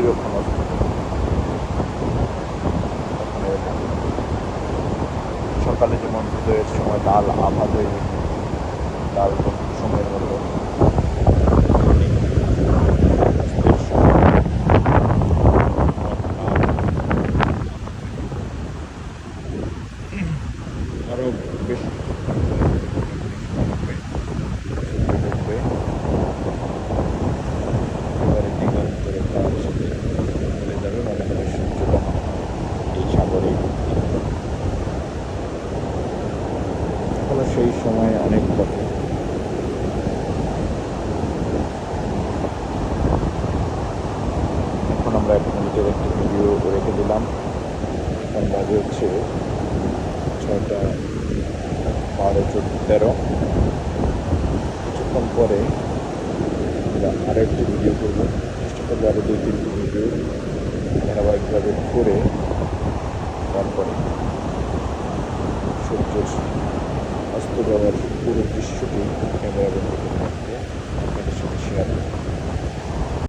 তখন সকালে যেমন উদয়ের সময় লাল আভা তৈরি লাল সময়ের মতো অস্তের সময় আরও বেশ সেই সময় অনেক পথে এখন আমরা এক মিনিটের একটি ভিডিও রেখে দিলাম। এখন বাজে হচ্ছে ছয়টা বারো চোদ্দ তেরো। কিছুক্ষণ পরে আমরা আরও একটি ভিডিও করব। চেষ্টা করব আরও দুই তিনটি ভিডিও ধারাবাহিকভাবে করে তারপরে সূর্যের az kodalar, kurun düşüşü, kurun kurun kurun kurun